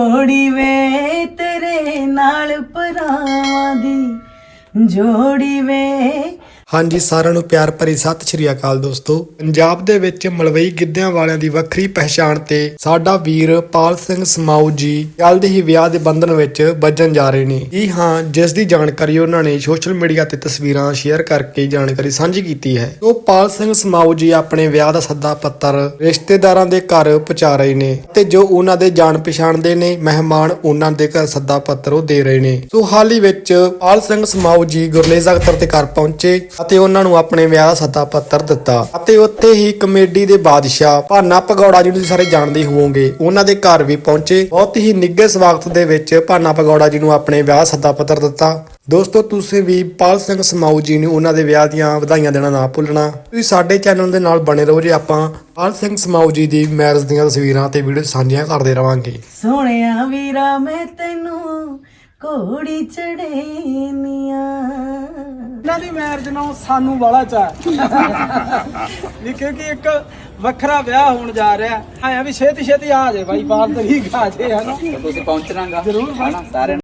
ਜੋੜੀ ਵੇ ਤੇਰੇ ਨਾਲ ਭਰਾਵਾਂ ਦੀ ਜੋੜੀ ਵੇ ਹਾਂਜੀ, ਸਾਰਿਆਂ ਨੂੰ ਪਿਆਰ ਭਰੀ ਸਤਿ ਸ਼੍ਰੀ ਅਕਾਲ ਦੋਸਤੋ। ਪੰਜਾਬ ਦੇ ਵਿੱਚ ਮਲਵਈ ਗਿੱਧਿਆਂ ਵਾਲਿਆਂ ਦੀ ਵੱਖਰੀ ਪਹਿਚਾਣ ਤੇ ਸਾਡਾ ਵੀਰ ਪਾਲ ਸਿੰਘ ਸਮਾਊ ਜੀ ਜਲਦ ਹੀ ਵਿਆਹ ਦੇ ਬੰਧਨ ਵਿੱਚ ਵੱਜਣ ਜਾ ਰਹੇ ਨੇ। ਜੀ ਹਾਂ, ਜਿਸ ਦੀ ਜਾਣਕਾਰੀ ਉਹਨਾਂ ਨੇ ਸੋਸ਼ਲ ਮੀਡੀਆ ਤੇ ਤਸਵੀਰਾਂ ਸ਼ੇਅਰ ਕਰਕੇ ਜਾਣਕਾਰੀ ਸਾਂਝੀ ਕੀਤੀ ਹੈ। ਉਹ ਪਾਲ ਸਿੰਘ ਸਮਾਊ ਜੀ ਆਪਣੇ ਵਿਆਹ ਦਾ ਸੱਦਾ ਪੱਤਰ ਰਿਸ਼ਤੇਦਾਰਾਂ ਦੇ ਘਰ ਪਹੁੰਚਾ ਰਹੇ ਨੇ ਤੇ ਜੋ ਉਹਨਾਂ ਦੇ ਜਾਣ ਪਛਾਣ ਦੇ ਨੇ, ਮਹਿਮਾਨ ਉਹਨਾਂ ਦੇ ਘਰ ਸੱਦਾ ਪੱਤਰ ਉਹ ਦੇ ਰਹੇ ਨੇ। ਸੋ ਹਾਲ ਹੀ ਵਿੱਚ ਪਾਲ ਸਿੰਘ ਸਮਾਊ ਜੀ ਗੁਰਲੇਜ਼ ਅਖਤਰ ਦੇ ਘਰ ਪਹੁੰਚੇ। ਅਤੇ ਉਹਨਾਂ ਨੂੰ ਆਪਣੇ ਵਿਆਹ ਦਾ ਸੱਦਾ ਪੱਤਰ ਦਿੱਤਾ। ਅਤੇ ਉੱਥੇ ਹੀ ਕਮੇਡੀ ਦੇ ਬਾਦਸ਼ਾਹ ਭਾਨਾ ਭਗੌੜਾ ਜੀ ਤੁਸੀਂ ਸਾਰੇ ਜਾਣਦੇ ਹੋਵੋਗੇ, ਉਹਨਾਂ ਦੇ ਘਰ ਵੀ ਪਹੁੰਚੇ। ਬਹੁਤ ਹੀ ਨਿੱਘੇ ਸਵਾਗਤ ਦੇ ਵਿੱਚ ਭਾਨਾ ਭਗੌੜਾ ਜੀ ਨੂੰ ਆਪਣੇ ਵਿਆਹ ਸੱਦਾ ਪੱਤਰ ਦਿੱਤਾ। ਦੋਸਤੋ, ਤੁਸੀਂ ਵੀ ਪਾਲ ਸਿੰਘ ਸਮਾਊ ਜੀ ਨੂੰ ਉਹਨਾਂ ਦੇ ਵਿਆਹ ਦੀਆਂ ਵਧਾਈਆਂ ਦੇਣਾ ਨਾ ਭੁੱਲਣਾ। ਤੁਸੀਂ ਸਾਡੇ ਚੈਨਲ ਦੇ ਨਾਲ ਬਣੇ ਰਹੋ ਜੇ ਆਪਾਂ ਪਾਲ ਸਿੰਘ ਸਮਾਊ ਜੀ ਦੀ ਮੈਰਿਜ ਦੀਆਂ ਤਸਵੀਰਾਂ ਤੇ ਵੀਡੀਓ ਸਾਂਝੀਆਂ ਕਰਦੇ ਰਵਾਂਗੇ। ਸੋਹਣਿਆ ਵੀਰਾ, ਮੈਂ ਤੈਨੂੰ ਘੋੜੀ ਚੜੇਨੀਆਂ। ਇਹਨਾਂ ਦੀ ਮੈਰਿਜ ਨਾਲ ਸਾਨੂੰ ਵਾਲਾ ਚਾ ਵੀ ਕਿਉਂਕਿ ਇੱਕ ਵੱਖਰਾ ਵਿਆਹ ਹੋਣ ਜਾ ਰਿਹਾ ਆਇਆ ਵੀ ਛੇਤੀ ਛੇਤੀ ਆ ਜੇ ਬਾਈ ਪਾਲ ਤਰੀਕ ਆ ਜੇ ਹਨਾ ਤੁਸੀਂ ਪਹੁੰਚਣਾਗਾ। ਜ਼ਰੂਰ ਬਾਈ। ਹਨਾ ਸਾਰਿਆਂ